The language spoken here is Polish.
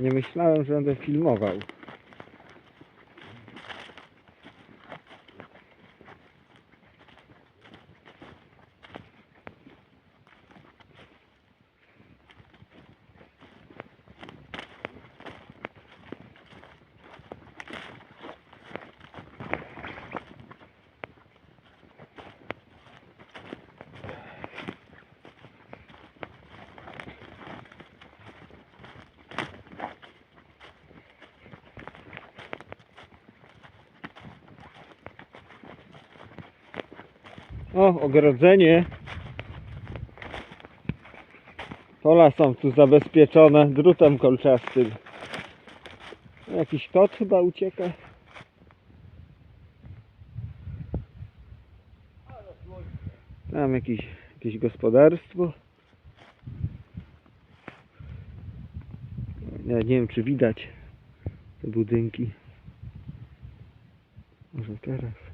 Nie myślałem, że będę filmował. O, ogrodzenie. Pola są tu zabezpieczone drutem kolczastym. Jakiś kot chyba ucieka. Tam jakieś, jakieś gospodarstwo. Ja nie wiem czy widać te budynki. Może teraz.